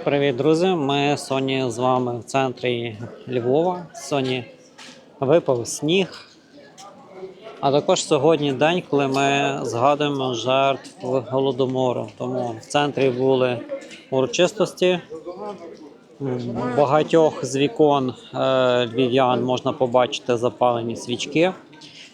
Привіт, друзі! Ми Соні з вами в центрі Львова. Соні випав сніг. А також сьогодні день, коли ми згадуємо жертв голодомору. Тому в центрі були урочистості. Багатьох з вікон е, львів'ян можна побачити запалені свічки.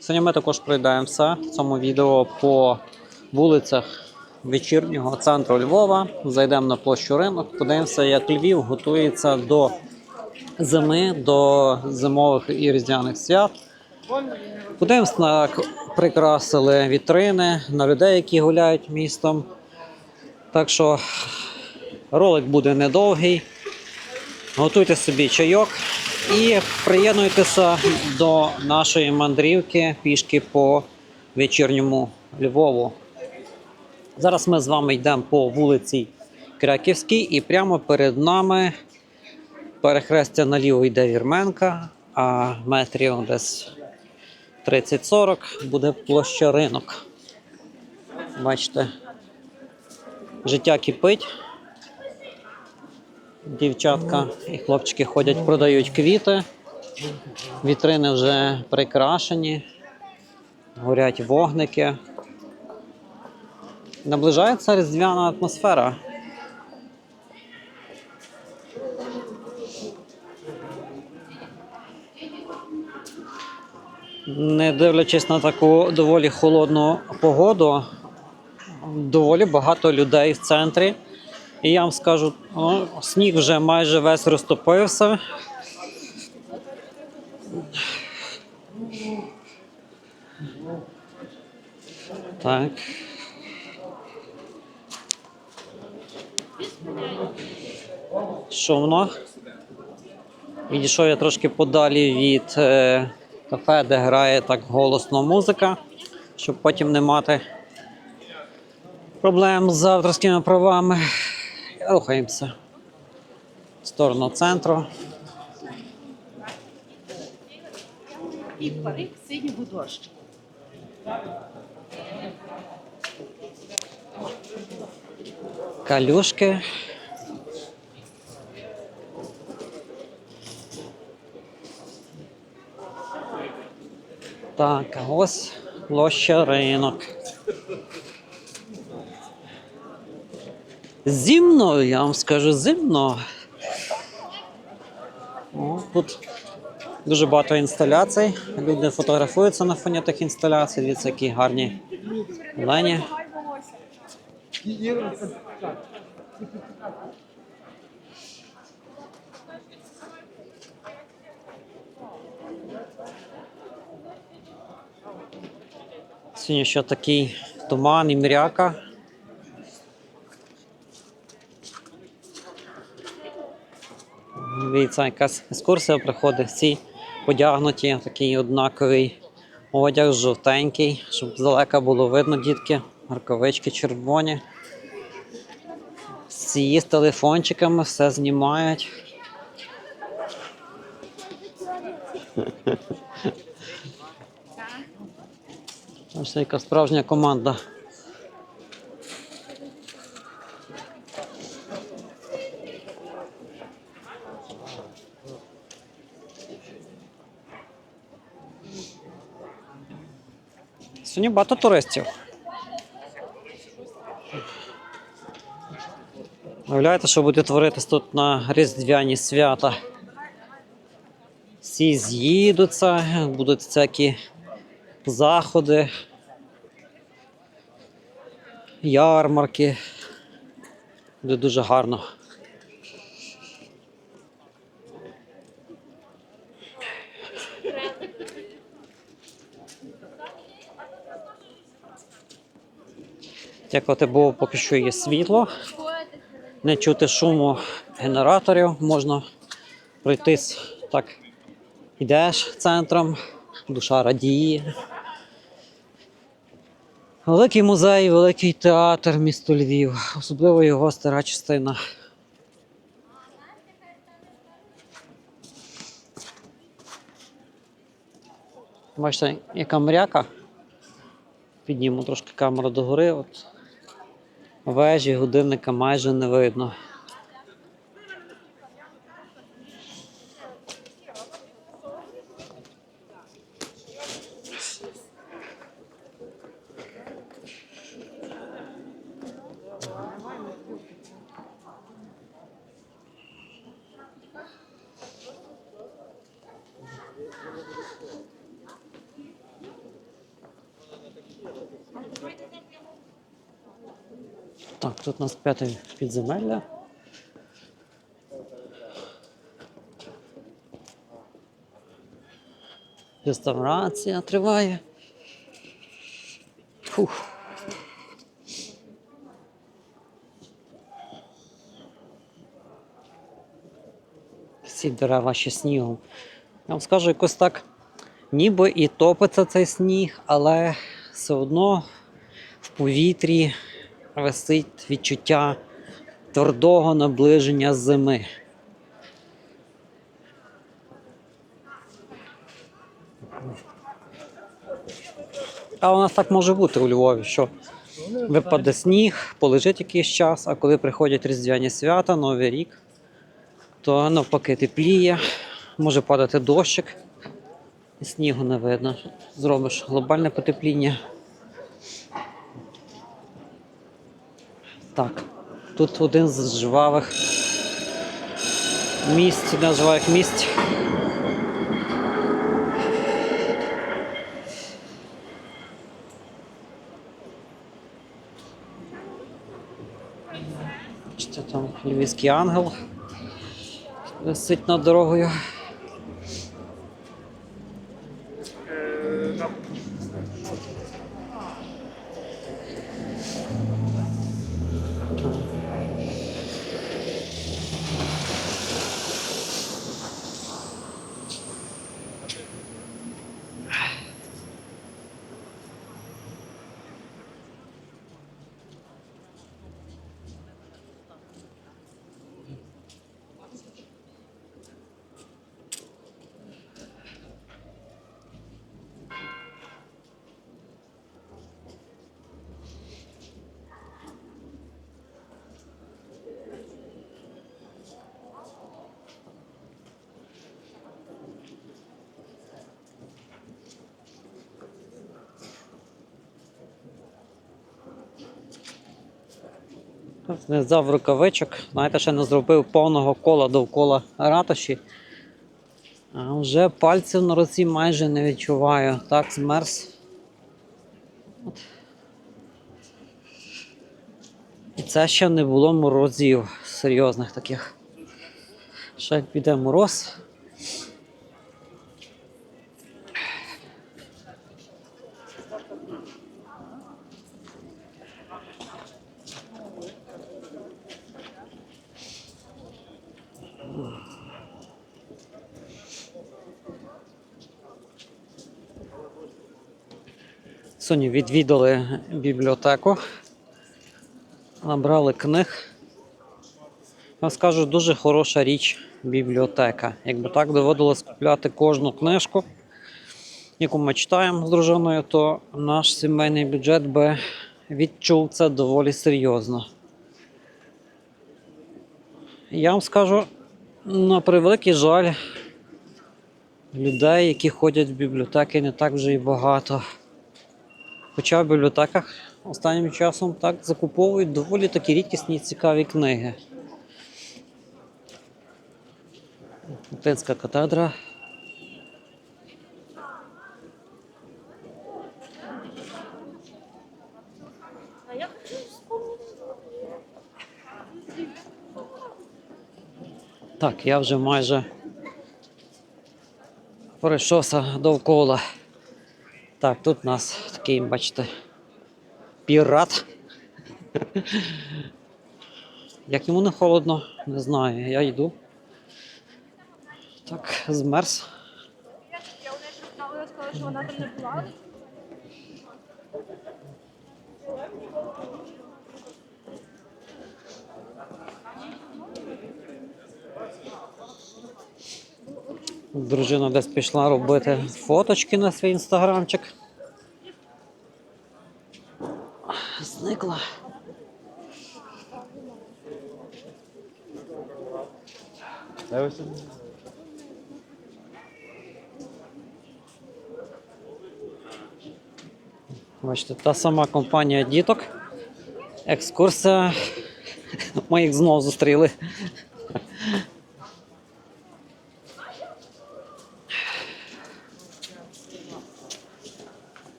Сьогодні ми також пройдемося в цьому відео по вулицях вечірнього центру Львова. Зайдемо на площу ринок, подивимося, як Львів готується до зими, до зимових і різдвяних свят. Подивимося, як прикрасили вітрини на людей, які гуляють містом. Так що ролик буде недовгий. Готуйте собі чайок і приєднуйтеся до нашої мандрівки пішки по вечірньому Львову. Зараз ми з вами йдемо по вулиці Кряківській, і прямо перед нами перехрестя наліво йде Вірменка, а метрів десь 30-40 буде площа ринок. Бачите, життя кипить. Дівчатка і хлопчики ходять, продають квіти. Вітрини вже прикрашені, горять вогники. Наближається різдвяна атмосфера. Не дивлячись на таку доволі холодну погоду, доволі багато людей в центрі. І я вам скажу, о, сніг вже майже весь розтопився. Так. Шумно. Відійшов я трошки подалі від е, кафе, де грає так голосно музика, щоб потім не мати проблем з авторськими правами. Рухаємося в сторону центру. і парик синього дощу. Калюшки. Так, ось площа ринок. Зимно, я вам скажу, зимно. О, тут дуже багато інсталяцій. Люди фотографуються на фоні тих інсталяцій. Дивіться, які гарні лені. Сьогодні ще такий туман і мряка. Дивіться, якась екскурсія приходить. Всі подягнуті такий однаковий одяг, жовтенький, щоб здалека було видно, дітки, рукавички червоні. Всі з телефончиками все знімають. Ось яка справжня команда. Сьогодні багато туристів. Уявляєте, що буде творитись тут на різдвяні свята? Всі з'їдуться, будуть всякі заходи, ярмарки. Буде дуже гарно. Дякувати Богу, поки що є світло. Не чути шуму генераторів, можна пройтись так. Йдеш центром, душа радіє. Великий музей, великий театр місто Львів, особливо його стара частина. Бачите, яка мряка. Підніму трошки камеру догори. От. Вежі, годинника майже не видно. Так, тут у нас п'яте підземелля. Реставрація триває. Фух. Всі дерева ще снігом. Я вам скажу, якось так, ніби і топиться цей сніг, але все одно в повітрі висить відчуття твердого наближення зими. А у нас так може бути у Львові, що випаде сніг, полежить якийсь час, а коли приходять різдвяні свята, Новий рік, то навпаки тепліє, може падати дощик, і снігу не видно. Зробиш глобальне потепління. Так, тут один з жвавих місць, один з жвавих місць. Бачите, там львівський ангел висить над дорогою. Не взяв рукавичок, знаєте, ще не зробив повного кола довкола ратуші. А вже пальців на руці майже не відчуваю. Так, змерз. От. І це ще не було морозів серйозних таких. Ще піде мороз. Сьогодні відвідали бібліотеку, набрали книг. Я скажу, дуже хороша річ бібліотека. Якби так доводилось купляти кожну книжку, яку ми читаємо з дружиною, то наш сімейний бюджет би відчув це доволі серйозно. Я вам скажу, на превеликий жаль, людей, які ходять в бібліотеки, не так вже і багато. Хоча в бібліотеках останнім часом так закуповують доволі такі рідкісні і цікаві книги. Латинська катедра. Так, я вже майже пройшовся довкола. Так, тут у нас такий, бачите, пірат. Як йому не холодно, не знаю. Я йду. Так, змерз. Я вона сказала, що вона там не була. Дружина десь пішла робити фоточки на свій інстаграмчик. Зникла. Бачите, та сама компанія діток. Екскурсія. Ми їх знову зустріли.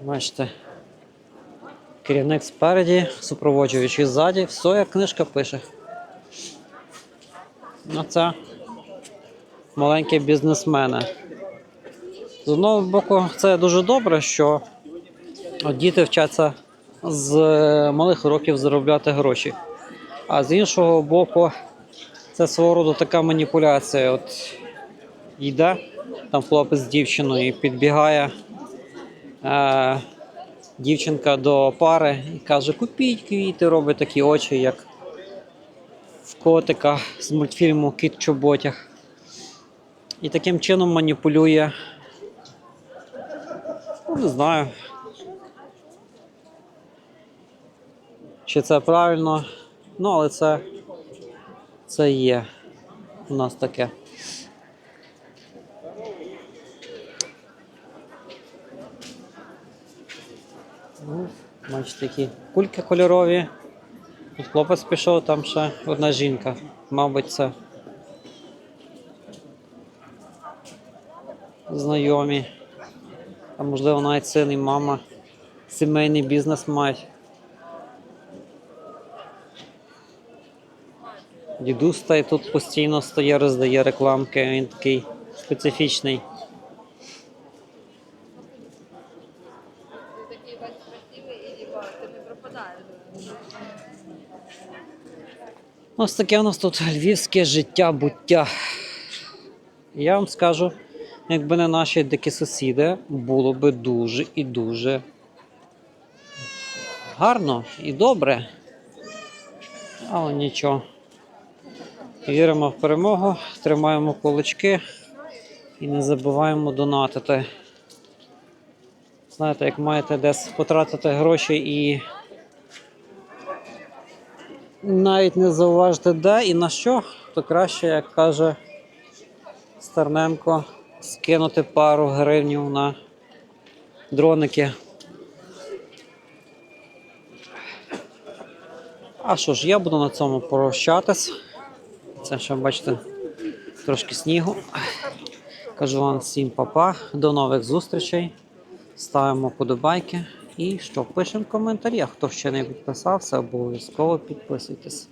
Бачите, Керівник спереді, супроводжуючий ззаді, все як книжка пише. Ну, це маленькі бізнесмени. З одного боку, це дуже добре, що діти вчаться з малих років заробляти гроші. А з іншого боку, це свого роду така маніпуляція. От йде там хлопець з дівчиною і підбігає е, дівчинка до пари і каже: Купіть квіти, робить такі очі, як в котика з мультфільму Кіт чоботях. І таким чином маніпулює. Ну, не знаю. Чи це правильно? Ну, але це, це є у нас таке. Ну, бачите, такі кульки кольорові. Тут хлопець пішов, там ще одна жінка. Мабуть, це знайомі. А можливо навіть син і мама. Сімейний бізнес мають. Дідусь та й тут постійно стає, роздає рекламки, він такий специфічний. Ти такий весь красивий і ніби ти не пропадаєш. Ось таке у нас тут львівське життя буття. Я вам скажу, якби не наші дикі сусіди, було би дуже і дуже гарно і добре. Але нічого. Віримо в перемогу, тримаємо кулачки і не забуваємо донатити. Знаєте, як маєте десь потратити гроші і навіть не зауважити де і на що, то краще, як каже Стерненко, скинути пару гривнів на дроники. А що ж, я буду на цьому прощатись. Це ще бачите трошки снігу. Кажу вам всім па-па, до нових зустрічей. Ставимо подобайки. І що, пишемо в коментарях. Хто ще не підписався, обов'язково підписуйтесь.